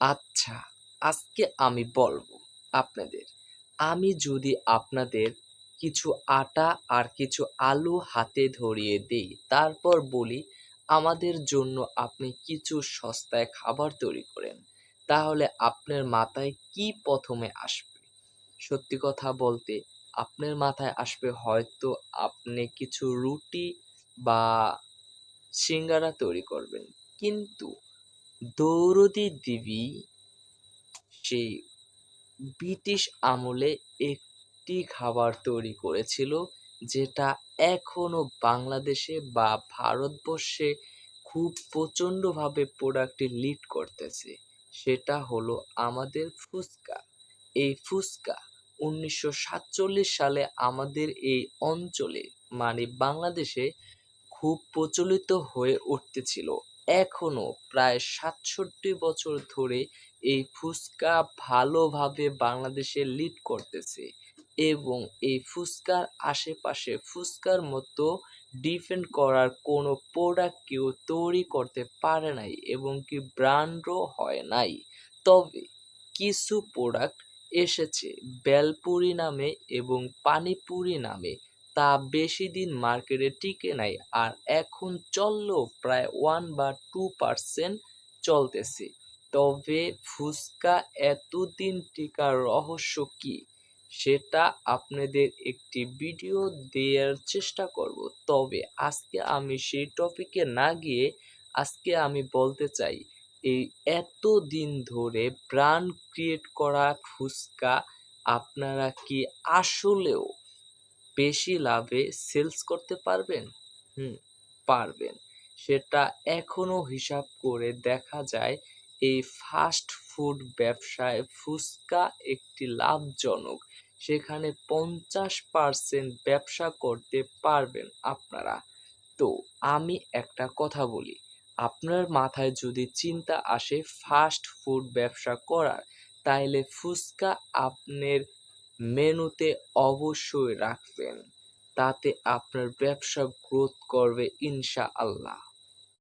আচ্ছা আজকে আমি বলব আপনাদের। আমি যদি আপনাদের কিছু আটা আর কিছু আলু হাতে ধরিয়ে দেই, তারপর বলি, আমাদের জন্য আপনি কিছু সস্তায় খাবার তৈরি করেন, তাহলে আপনার মাথায় কি প্রথমে আসবে? সত্যি কথা বলতে, আপনার মাথায় আসবে হয়তো আপনি কিছু রুটি বা সিঙ্গারা তৈরি করবেন। কিন্তু দৌরদি দেবী সেই ব্রিটিশ আমলে একটি খাবার তৈরি করেছিল যেটা এখনও বাংলাদেশে বা ভারতবর্ষে খুব প্রচণ্ডভাবে প্রোডাক্টটি লিড করতেছে। সেটা হলো আমাদের ফুচকা। এই ফুচকা উনিশশো সাতচল্লিশ সালে আমাদের এই অঞ্চলে মানে বাংলাদেশে, খুব প্রচলিত হয়ে উঠতেছিল। এখনও প্রায় সাতষট্টি বছর ধরে এই ফুচকা ভালোভাবে বাংলাদেশে লিড করতেছে এবং এই ফুচকার আশেপাশে ফুচকার মতো ডিফেন্ড করার কোনো প্রোডাক্ট কেউ তৈরি করতে পারে নাই এবং কি ব্র্যান্ডও হয় নাই। তবে কিছু প্রোডাক্ট এসেছে, বেলপুরি নামে এবং পানিপুরি নামে। তা বেশি দিন মার্কেটে টিকে নাই আর এখন চললেও প্রায় ওয়ান বা টু পার্সেন্ট চলতেছে। তবে ফুচকা এতদিন টিকার রহস্য কি, সেটা আপনাদের একটি ভিডিও দেওয়ার চেষ্টা করব। তবে আজকে আমি সেই টপিকে না গিয়ে আজকে আমি বলতে চাই, এই এত দিন ধরে ব্র্যান্ড ক্রিয়েট করা ফুচকা আপনারা কি আসলেও বেশি লাভে সেলস করতে পারবেন? হুম, পারবেন। সেটা এখনও হিসাব করে দেখা যায় এই ফাস্ট ফুড ব্যবসায় ফুচকা একটি লাভজনক। সেখানে পঞ্চাশ পার্সেন্ট ব্যবসা করতে পারবেন আপনারা। তো আমি একটা কথা বলি, আপনার মাথায় যদি চিন্তা আসে ফাস্ট ফুড ব্যবসা করার, তাইলে ফুচকা আপনার মেনুতে অবশ্যই রাখবেন তাতে আপনার ব্যবসা গ্রোথ করবে ইনশা আল্লাহ